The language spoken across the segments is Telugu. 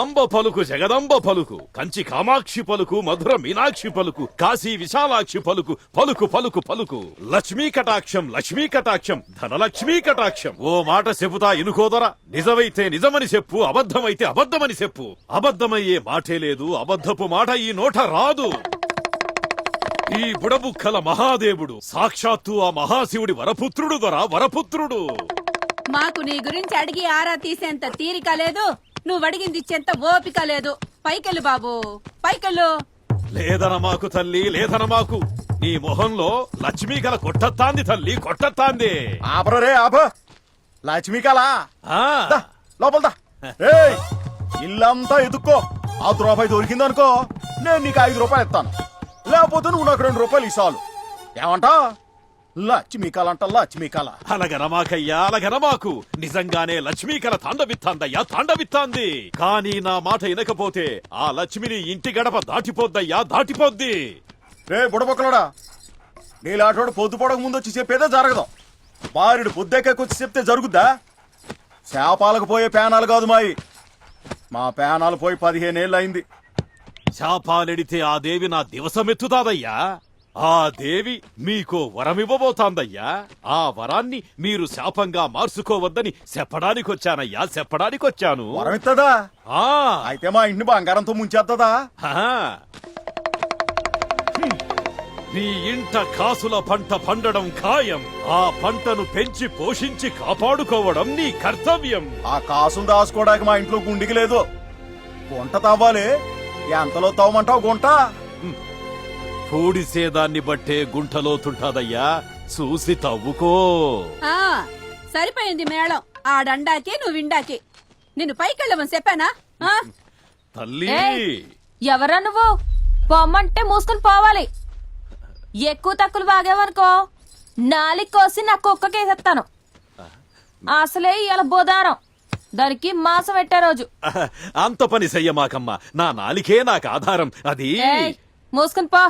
అంబ పలుకు జగదంబ పలుకు కంచి కామాక్షి పలుకు మధుర మీనాక్షి పలుకు కాశీ విశాలాక్షి పలుకు పలుకు పలుకు పలుకు. లక్ష్మీ కటాక్షం లక్ష్మీ కటాక్షం ధనలక్ష్మీ కటాక్షం. ఓ మాట చెబుతా ఇనుకోదరా. నిజమైతే నిజమని చెప్పు అబద్ధమైతే అబద్ధమని చెప్పు. అబద్ధమయ్యే మాటే లేదు అబద్ధపు మాట ఈ నోట రాదు. ఈ బుడబుక్కల మహాదేవుడు సాక్షాత్తు ఆ మహాశివుడి వరపుత్రుడు దొరా వరపుత్రుడు. మాకు నీ గురించి అడిగి ఆరా తీసేంత తీరిక లేదు. నువ్వు అడిగింది ఇచ్చేంత ఓపిక లేదు. పైకెళ్ళు బాబు. పైకెళ్ళు. లేదన మాకు తల్లి లేదన మాకు. నీ మొహంలో లక్ష్మీ గల కొట్టత్తాంది తల్లి కొట్టత్తాంది. ఆపరే ఆప. లక్ష్మీ కళ ఆ. లోపల ఇల్లంతా ఎదుక్కో. ఆ రూపాయి దొరికిందనుకో నేను నీకు ఐదు రూపాయలు ఇస్తాను. లేకపోతే నువ్వు నాకు రెండు రూపాయలు ఇస్తాను ఏమంటా లక్ష్మీ కళ అంట లక్ష్మీ కళ అలగనమాకయ్యా అలగనమాకు నిజంగానే లక్ష్మీ కల తాండవిత్తాందయ్యా తాండవిత్తాంది. కానీ నా మాట వినకపోతే ఆ లక్ష్మిని ఇంటి గడప దాటిపోద్దయ్యా దాటిపోద్ది. రే బుడబొక్కలోడా. నీలాటోడు పొద్దు పొడక ముందు వచ్చి చెప్పేదే జరగదు. బారుడు పొద్దెక్కొచ్చి చెప్తే జరుగుద్దా? శాపాలకు పోయే పేనాలు కాదు మాయి. మా పేనాలు పోయి పదిహేనేళ్ళు అయింది శాపాలెడితే ఆ దేవి నా దివసమెత్తుతాదయ్యా. ఆ దేవి మీకో వరమివ్వబోతాందయ్యా. ఆ వరాన్ని మీరు శాపంగా మార్చుకోవద్దని చెప్పడానికొచ్చానయ్యా చెప్పడానికొచ్చాను. వరమిత్తదా? ఆ. అయితే మా ఇంటిని బంగారంతో ముంచేద్దదా ఆ. హ్మ్. నీ ఇంట కాసుల పంట పండడం ఖాయం. ఆ పంటను పెంచి పోషించి కాపాడుకోవడం నీ కర్తవ్యం. ఆ కాసులు దాచుకోవడానికి మా ఇంట్లో గుండికి లేదు. గుంట తవ్వాలి. ఎంతలో తవ్వమంటావు గుంట? పూడిసేదాన్ని బట్టే గుంటలో తుంటాదయ్యా. చూసి తవ్వుకో. ఆ సరిపోయింది మేళం. ఆడండాకి నువ్వు విండాకి. నిన్ను పైకెళ్ళమని చెప్పానా? ఆ? తల్లి. ఏయ్! ఎవరా నువ్వు? పొమ్మంటే మూసుకుని పోవాలి. ఎక్కువ తక్కువ బాగేవనుకో నాలికి కోసి నా కుక్కకేసేస్తాను అసలే ఇవాళ బోదారం దానికి మాసం పెట్టే రోజు. అంత పని చెయ్యమాకమ్మా. నా నాలికే నాకు ఆధారం. అది. ఏయ్ మూసుకుని పో.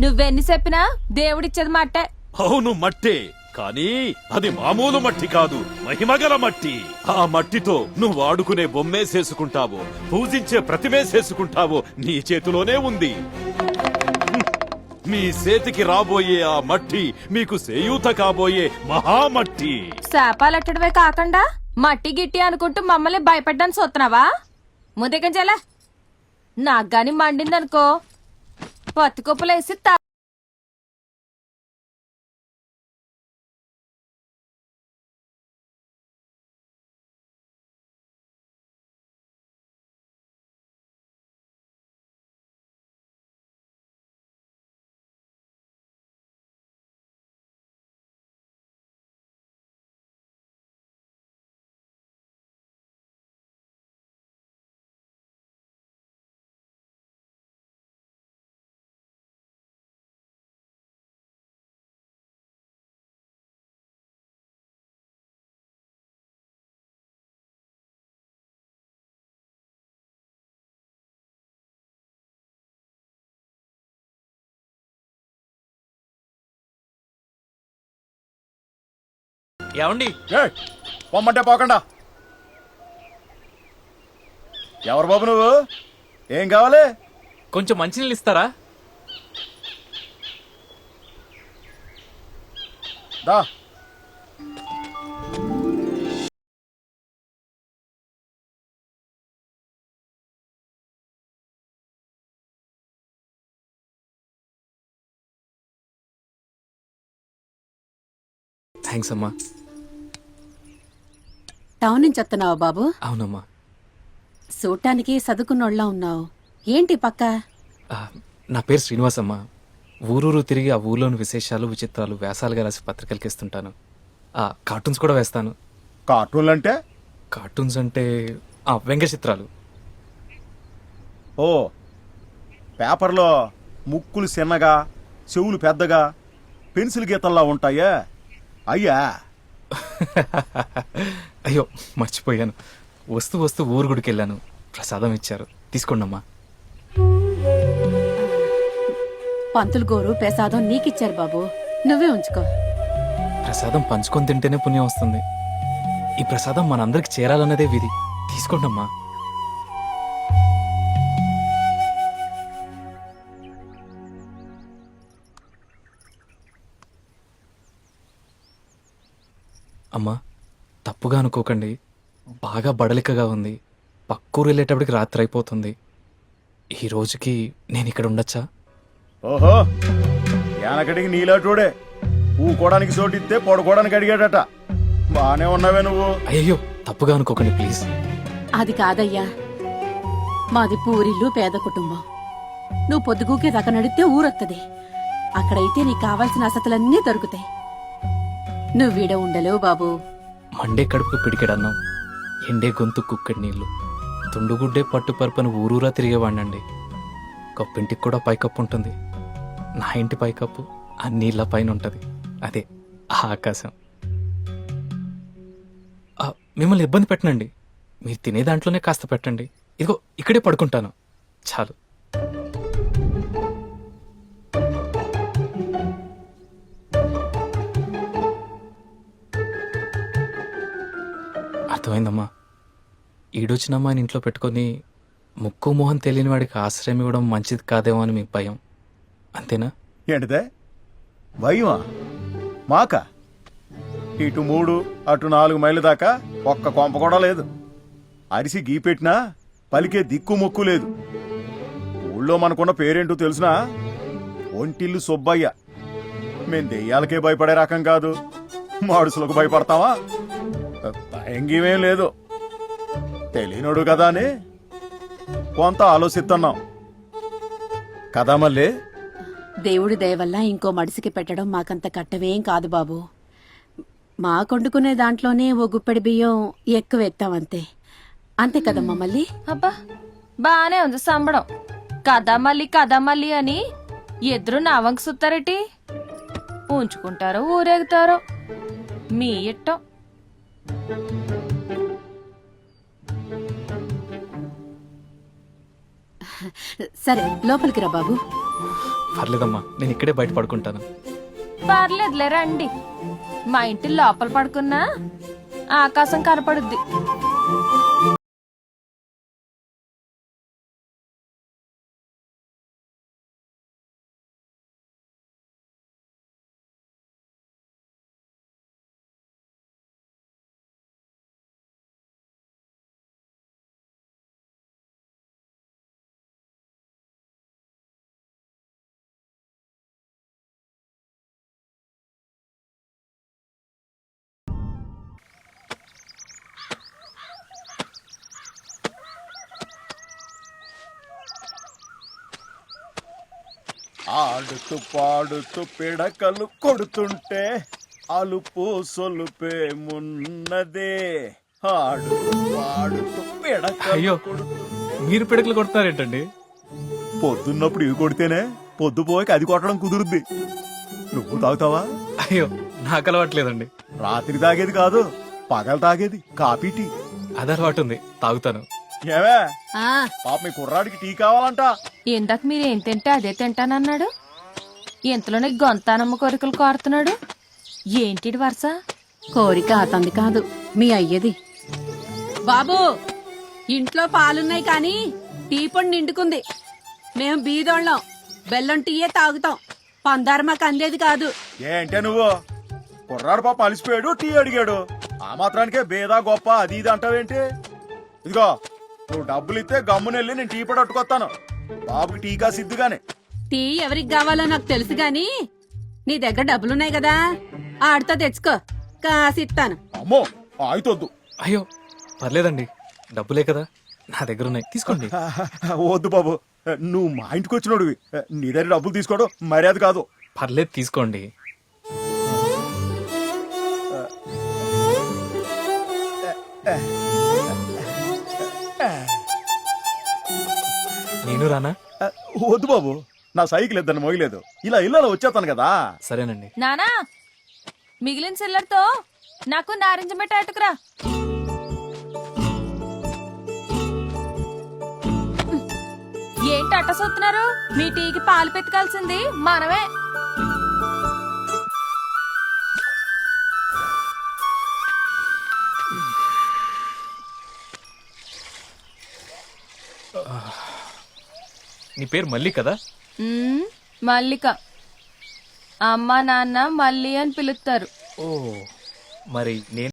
నువ్వెన్ని చెప్పినా దేవుడిచ్చేది మట్టే. అవును మట్టే. కానీ అది మామూలు మట్టి కాదు మహిమగల మట్టి. ఆ మట్టితో నువ్వు ఆడుకునే బొమ్మేసేసుకుంటావో పూజించే ప్రతిమేసేసుకుంటావో నీ చేతిలోనే ఉంది. మీ చేతికి రాబోయే ఆ మట్టి మీకు సేయూత కాబోయే మహామట్టి శాపాలెట్టడమే కాకుండా మట్టి గిట్టి అనుకుంటూ మమ్మల్ని భయపెట్టడానికి చూస్తున్నావా ముందుకంచెలా నాకు గాని మండిందనుకో. పత్తి కుప్పలేసి ఏమండి? పొమ్మంటే పోకుండా. ఎవరు బాబు నువ్వు? ఏం కావాలి? కొంచెం మంచినీళ్ళు ఇస్తారా? దా. థ్యాంక్స్ అమ్మా. టౌన్ నుంచి వస్తున్నావా బాబు? అవునమ్మా. చూడటానికి చదువుకున్నోళ్ళ ఉన్నావు. ఏంటి పక్క? ఆ, నా పేరు శ్రీనివాస్ అమ్మా ఊరూరు తిరిగి ఆ ఊర్లోని విశేషాలు విచిత్రాలు వ్యాసాలుగా రాసి పత్రికలకి ఇస్తుంటాను ఆ కార్టూన్స్ కూడా వేస్తాను. కార్టూన్లు అంటే? కార్టూన్స్ అంటే ఆ వ్యంగ్య చిత్రాలు ఓ పేపర్లో ముక్కులు చిన్నగా చెవులు పెద్దగా పెన్సిల్ గీతల్లా ఉంటాయే. అయ్యా. అయ్యో మర్చిపోయాను. వస్తూ వస్తూ ఊరు గుడికి వెళ్ళాను ప్రసాదం ఇచ్చారు. తీసుకోండమ్మా. పంతులు గోరు ప్రసాదం నీకిచ్చారు బాబు. నువ్వే ఉంచుకో. ప్రసాదం పంచుకొని తింటేనే పుణ్యం వస్తుంది. ఈ ప్రసాదం మనందరికి చేరాలన్నదే విధి. తీసుకోండమ్మా. అమ్మా తప్పుగా అనుకోకండి. బాగా బడలికగా ఉంది. పక్కూరు వెళ్ళేటప్పటికి రాత్రి అయిపోతుంది. ఈ రోజుకి నేను ఇక్కడ ఉండొచ్చా? ఓహో! వెనకటికి నీలాటోడే. ఊకోవడానికి చోటిస్తే పడుకోవడానికి అడిగాడట. బానే ఉన్నావే నువ్వు. అయ్యో తప్పుగా అనుకోకండి ప్లీజ్. అది కాదయ్యా. మాది పూరిల్లు పేద కుటుంబం. నువ్వు పొద్దుగూకే దాకా నడితే ఊరొత్తది. అక్కడైతే నీకు కావాల్సిన వసతులన్నీ దొరుకుతాయి. నువ్వు వీడ ఉండలేవు బాబు. మండే కడుపు పిడికెడన్నాం. ఎండే గొంతు కుక్కడి నీళ్ళు తుండుగుడ్డే పట్టుపరుపును ఊరూరా తిరిగేవాడినండి కప్పింటికి కూడా పైకప్పు ఉంటుంది. నా ఇంటి పైకప్పు ఆ నీళ్ళ పైన ఉంటుంది అదే ఆ ఆకాశం మిమ్మల్ని ఇబ్బంది పెట్టనండి. మీరు తినే దాంట్లోనే కాస్త పెట్టండి. ఇదిగో ఇక్కడే పడుకుంటాను. చాలు. అర్థమైందమ్మా. ఈడొచ్చిన అమ్మాయిని ఇంట్లో పెట్టుకొని ముక్కు మొహం తెలియని వాడికి ఆశ్రయం ఇవ్వడం మంచిది కాదేమో అని మీకు భయం. అంతేనా? ఏంటిదే? భయమా? మాక? ఇటు మూడు అటు నాలుగు మైళ్ళ దాకా ఒక్క కొంప కూడా లేదు. అరిసి గీ పెట్టినా పలికే దిక్కు మొక్కు లేదు. ఊళ్ళో మనకున్న పేరేంటో తెలుసునా? ఒంటిల్లు సుబ్బయ్య. మేం దెయ్యాలకే భయపడే రకం కాదు. మాడుసులకు భయపడతావా భయంగీమేం లేదు. తెలియనోడు కదా అని కొంత ఆలోచిస్తున్నాం. కదా మళ్ళీ? దేవుడి దయ వల్ల ఇంకో మడిసికి పెట్టడం మాకంత కట్టవేం కాదు బాబు. మా కొండుకునే దాంట్లోనే ఓ గుప్పెడి బియ్యం ఎక్కువ ఎత్తామంతే అంతే. కదమ్మా మళ్ళీ? అబ్బా బానే ఉంది సంబడం. కథ మళ్ళీ అని ఎదురు నావంక సుత్తారేటి. ఉంచుకుంటారో ఊరేగుతారో. మీ ఇట్టం. సరే లోపలికి రా బాబు. పర్లేదమ్మా నేను ఇక్కడే బయట పడుకుంటాను. పర్లేదులే రండి. మా ఇంటి లోపల పడుకున్నా ఆకాశం కనపడుద్ది. ఆడుతూ పాడుతూ పిడకలు కొడుతుంటే అలుపు సొలుపే మున్నదే. ఆడుతూ పాడుతూ పిడకలు అయ్యో. మీరు పిడకలు కొడతారేంటండి? పొద్దున్నప్పుడు ఇవి కొడితేనే పొద్దు పోయాక అది కొట్టడం కుదురుద్ది. నువ్వు తాగుతావా? అయ్యో నాకు అలవాట్లేదండి. రాత్రి తాగేది కాదు పగలు తాగేది కాపీ టీ. అది అలవాటు ఉంది తాగుతాను. ఏమే? ఆ. పాప మీ కుర్రాడికి టీ కావాలంట. ఇందాక మీరు ఏం తింటే అదే తింటానన్నాడు. ఇంతలోనే గొంతానమ్మ కోరికలు కోరుతున్నాడు. ఏంటి వరుస? కోరిక అతంది కాదు మీ అయ్యది. బాబు ఇంట్లో పాలున్నాయి కానీ టీ పొడి నిండుకుంది. మేము బీదోళ్ళం బెల్లం టీయే తాగుతాం. పందారు మాకు అందేది కాదు. ఏంటే నువ్వు? కుర్రాడు పాప అలిసిపోయాడు టీ అడిగాడు. ఆ మాత్రానికే బేదా గొప్ప అది ఇది అంటావేంటి? ఇదిగో నువ్వు డబ్బులు ఇస్తే గమ్మునెళ్ళి నేను టీ పొడి అట్టుకొస్తాను బాబుకి టీకా సిద్ధుగానే టీ ఎవరికి కావాలో నాకు తెలుసు గాని నీ దగ్గర డబ్బులున్నాయి కదా ఆడితో తెచ్చుకో. కాసిస్తాను అమ్మో ఆయుతొద్దు. అయ్యో పర్లేదండి. డబ్బులే కదా నా దగ్గర ఉన్నాయి తీసుకోండి. వద్దు బాబు. నువ్వు మా ఇంటికి వచ్చినోడివి. నీ దగ్గర డబ్బులు తీసుకోవడం మర్యాద కాదు. పర్లేదు తీసుకోండి. నేను రానా? వద్దు బాబు. నా సైకిల్ ఇద్దరిని మోయలేదు. ఇలా ఇల్లు వచ్చేస్తాను కదా. సరేనండి. నానా మిగిలిన సిల్లర్తో నాకు నారింజ మిఠాయి అటుకురా ఏంటి అట్ట సొత్తున్నారు మీ టీకి పాలు పెతకాల్సింది మనమే. నీ పేరు మళ్ళీ కదా? మ్మ్, మల్లిక. అమ్మ నాన్న మల్లి అని పిలుస్తారు. ఓ మరి నేను